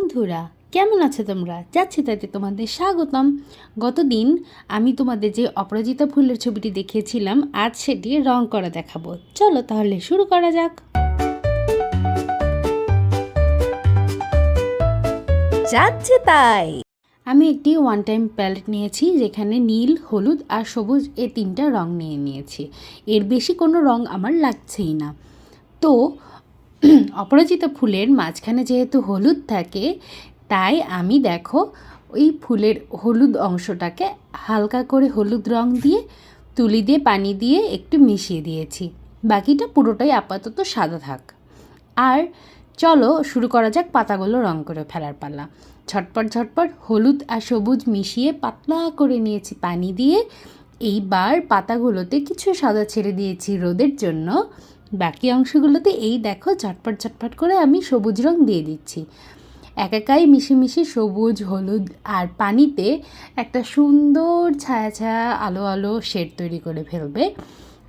বন্ধুরা, কেমন আছো তোমরা? যাচ্ছি তাইতে তোমাদের স্বাগতম। গতদিন আমি তোমাদের যে অপরাজিতা ফুলের ছবিটি দেখিয়েছিলাম, আজ সেটি রং করা দেখাবো। চলো তাহলে শুরু করা যাক। যাচ্ছে তাই। আমি একটি ওয়ান টাইম প্যালেট নিয়েছি, যেখানে নীল, হলুদ আর সবুজ এ তিনটা রং নিয়ে নিয়েছি। এর বেশি কোনো রং আমার লাগছেই না। তো অপরাজিতা ফুলের মাঝখানে যেহেতু হলুদ থাকে, তাই আমি দেখো ওই ফুলের হলুদ অংশটাকে হালকা করে হলুদ রং দিয়ে, তুলি দিয়ে, পানি দিয়ে একটু মিশিয়ে দিয়েছি। বাকিটা পুরোটাই আপাতত সাদা থাক। আর চলো শুরু করা যাক পাতাগুলো রং করে ফেলার পালা ঝটপট ঝটপট হলুদ আর সবুজ মিশিয়ে পাতলা করে নিয়েছি পানি দিয়ে। এইবার পাতাগুলোতে কিছু সাদা ছেড়ে দিয়েছি রোদের জন্য। বাকি অংশগুলোতে এই দেখো ঝটপট ঝটপট করে আমি সবুজ রং দিয়ে দিচ্ছি। একাকাই মিশে মিশে সবুজ, হলুদ আর পানিতে একটা সুন্দর ছায়া ছায়া আলো আলো শেড তৈরি করে ফেলবে।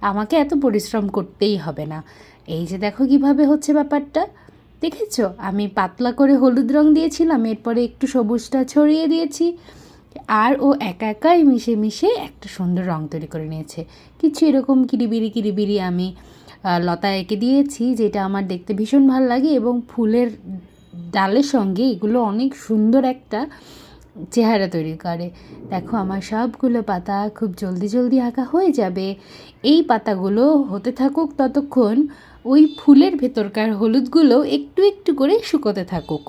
আমাকে এত পরিশ্রম করতেই হবে না। এই যে দেখো কীভাবে হচ্ছে ব্যাপারটা। দেখেছ? আমি পাতলা করে হলুদ রং দিয়েছিলাম, এরপরে একটু সবুজটা ছড়িয়ে দিয়েছি আর ও একা একাই মিশে মিশে একটা সুন্দর রং তৈরি করে নিয়েছে। কিছু এরকম কিরিবিরি কিরিবিরি আমি লতা এঁকে দিয়েছি, যেটা আমার দেখতে ভীষণ ভালো লাগে এবং ফুলের ডালের সঙ্গে এগুলো অনেক সুন্দর একটা চেহারা তৈরি করে। দেখো আমার সবগুলো পাতা খুব জলদি জলদি আঁকা হয়ে যাবে। এই পাতাগুলো হতে থাকুক ততক্ষণ ওই ফুলের ভেতরকার হলুদগুলো একটু একটু করে শুকোতে থাকুক।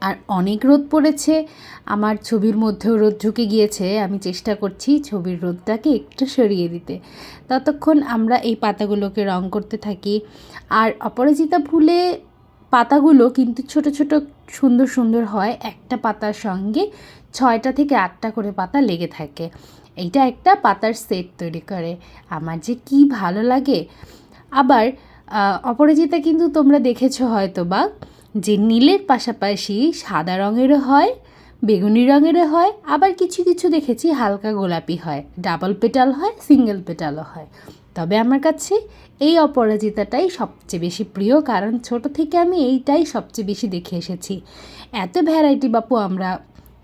আর অনেক রোদ পড়েছে। আমার ছবির মধ্যেও রোদ ঢুকে গিয়েছে। আমি চেষ্টা করছি ছবির রোদটাকে একটু সরিয়ে দিতে। ততক্ষণ আমরা এই পাতাগুলোকে রং করতে থাকি। আর অপরাজিতা ফুলে পাতাগুলো কিন্তু ছোট ছোট সুন্দর সুন্দর হয়। একটা পাতার সঙ্গে ছয়টা থেকে আটটা করে পাতা লেগে থাকে। এইটা একটা পাতার সেট তৈরি করে। আমার যে কি ভালো লাগে। আবার অপরাজিতা কিন্তু তোমরা দেখেছ হয়তো বা যে নীলের পাশাপাশি সাদা রঙেরও হয়, বেগুনি রঙেরও হয়, আবার কিছু কিছু দেখেছি হালকা গোলাপি হয়, ডাবল পেটাল হয়, সিঙ্গেল পেটালও হয়। তবে আমার কাছে এই অপরাজিতাটাই সবচেয়ে বেশি প্রিয়, কারণ ছোট থেকে আমি এইটাই সবচেয়ে বেশি দেখে এসেছি। এত ভ্যারাইটি বাপু আমরা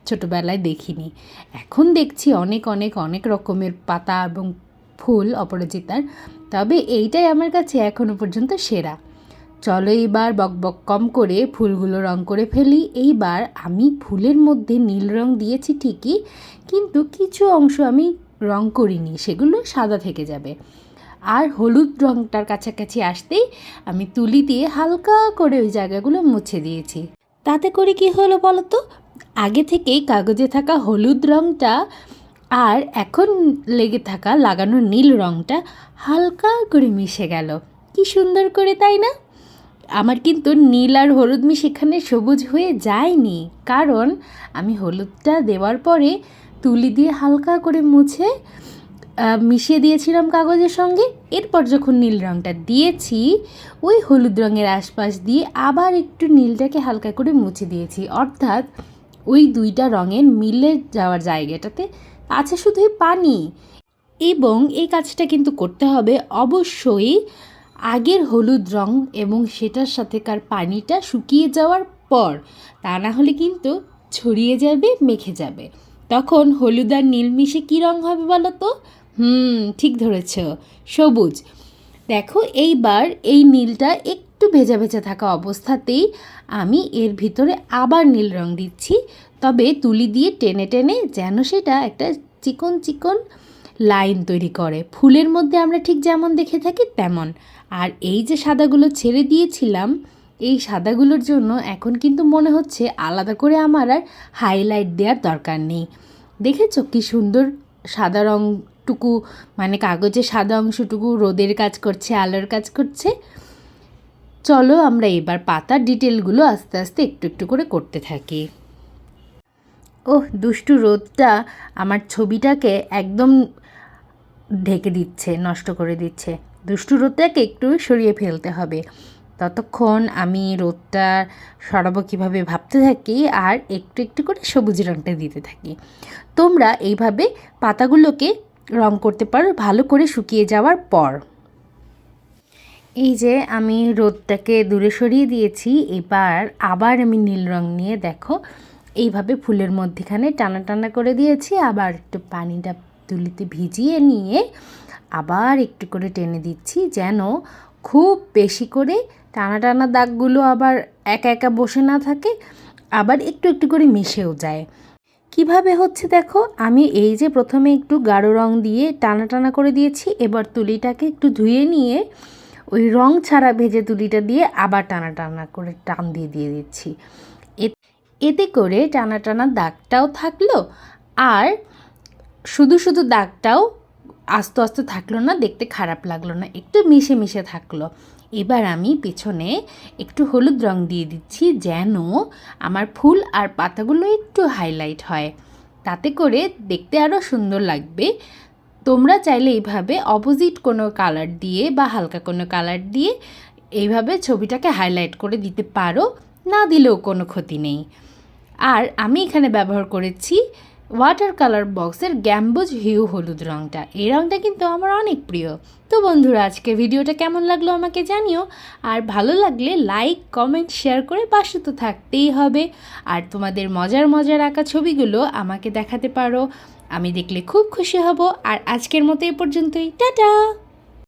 ছোটোবেলায় দেখিনি। এখন দেখছি অনেক অনেক অনেক রকমের পাতা এবং ফুল অপরাজিতার, তবে এইটাই আমার কাছে এখনও পর্যন্ত সেরা। চলো এইবার বক বক কম করে ফুলগুলো রং করে ফেলি। এইবার আমি ফুলের মধ্যে নীল রং দিয়েছি ঠিকই, কিন্তু কিছু অংশ আমি রং করিনি, সেগুলো সাদা থেকে যাবে। আর হলুদ রংটার কাছাকাছি আসতেই আমি তুলি দিয়ে হালকা করে ওই জায়গাগুলো মুছে দিয়েছি। তাতে করে কি হলো বলো তো? আগে থেকেই কাগজে থাকা হলুদ রংটা আর এখন লেগে থাকা লাগানো নীল রংটা হালকা করে মিশে গেল। কি সুন্দর করে, তাই না? আমার কিন্তু নীল আর হলুদ মিশ এখানে সবুজ হয়ে যায়নি। কারণ আমি হলুদটা দেওয়ার পরে তুলি দিয়ে হালকা করে মুছে মিশিয়ে দিয়েছিলাম কাগজের সঙ্গে। এরপর যখন নীল রঙটা দিয়েছি, ওই হলুদ রঙের আশপাশ দিয়ে আবার একটু নীলটাকে হালকা করে মুছে দিয়েছি। অর্থাৎ ওই দুইটা রঙের মিলে যাওয়ার জায়গাটাতে আছে শুধুই পানি। এবং এই কাজটা কিন্তু করতে হবে অবশ্যই আগের হলুদ রং এবং সেটার সাথেকার পানিটা শুকিয়ে যাওয়ার পর তা না হলে কিন্তু ছড়িয়ে যাবে, মেখে যাবে। তখন হলুদ আর নীল মিশে কী রং হবে বলো তো? হুম, ঠিক ধরেছ, সবুজ। দেখো, এইবার এই নীলটা একটু ভেজা ভেজা থাকা অবস্থাতেই আমি এর ভিতরে আবার নীল রং দিচ্ছি। তবে তুলি দিয়ে টেনে টেনে যেন সেটা একটা চিকন চিকন লাইন তৈরি করে। ফুলের মধ্যে আমরা ঠিক যেমন দেখে থাকি, তেমন। আর এই যে সাদাগুলো ছেড়ে দিয়েছিলাম, এই সাদাগুলোর জন্য এখন কিন্তু মনে হচ্ছে আলাদা করে আমার আর হাইলাইট দেওয়ার দরকার নেই। দেখেছ কি সুন্দর সাদা রংটুকু মানে কাগজের সাদা অংশটুকু রোদের কাজ করছে, আলোর কাজ করছে? চলো আমরা এবার পাতার ডিটেলগুলো আস্তে আস্তে একটু একটু করে করতে থাকি। ওহ, দুষ্টু রোদটা আমার ছবিটাকে একদম ঢেকে দিচ্ছে, নষ্ট করে দিচ্ছে। দুষ্টু রোদটাকে একটু সরিয়ে ফেলতে হবে। ততক্ষণ আমি রোদটা সরাবো কীভাবে ভাবতে থাকি আর একটু একটু করে সবুজ রঙটা দিতে থাকি। তোমরা এইভাবে পাতাগুলোকে রং করতে পারো ভালো করে শুকিয়ে যাওয়ার পর। এই যে আমি রোদটাকে দূরে সরিয়ে দিয়েছি, এবার আবার আমি নীল রং নিয়ে দেখো। এইভাবে ফুলের মধ্যেখানে টানা টানা করে দিয়েছি, আবার একটু পানিটা তুলিতে ভিজিয়ে নিয়ে আবার একটু করে টেনে দিচ্ছি যেন খুব বেশি করে টানা টানা দাগগুলো আবার একা একা বসে না থাকে, আবার একটু একটু করে মিশেও যায়। কীভাবে হচ্ছে দেখো, আমি এই যে প্রথমে একটু গাঢ় রং দিয়ে টানা টানা করে দিয়েছি, এবার তুলিটাকে একটু ধুয়ে নিয়ে ওই রং ছাড়া ভেজে তুলিটা দিয়ে আবার টানা টানা করে টান দিয়ে দিয়ে দিচ্ছি। এতে করে টানা টানা দাগটাও থাকল, আর শুধু শুধু দাগটাও আস্তে আস্তে থাকল না, দেখতে খারাপ লাগল না, একটু মিশে মিশে থাকল। এবার আমি পেছনে একটু হলুদ রং দিয়ে দিচ্ছি যেন আমার ফুল আর পাতাগুলো একটু হাইলাইট হয়। তাতে করে দেখতে আরও সুন্দর লাগবে। তোমরা চাইলে এইভাবে অপোজিট কোনো কালার দিয়ে বা হালকা কোনো কালার দিয়ে এইভাবে ছবিটাকে হাইলাইট করে দিতে পারো, না দিলেও কোনো ক্ষতি নেই। আর আমি এখানে ব্যবহার করেছি ওয়াটার কালার বক্সের গ্যাম্বুজ হিউ হলুদ রঙটা এই রঙটা কিন্তু আমার অনেক প্রিয়। তো বন্ধুরা আজকে ভিডিওটা কেমন লাগল আমাকে জানিও। আর ভালো লাগলে লাইক কমেন্ট শেয়ার করে পাশে তো থাকতেই হবে। আর তোমাদের মজার মজার আঁকা ছবিগুলো আমাকে দেখাতে পারো। আমি দেখলে খুব খুশি হব। আর আজকের মতো এ পর্যন্তই। টাটা!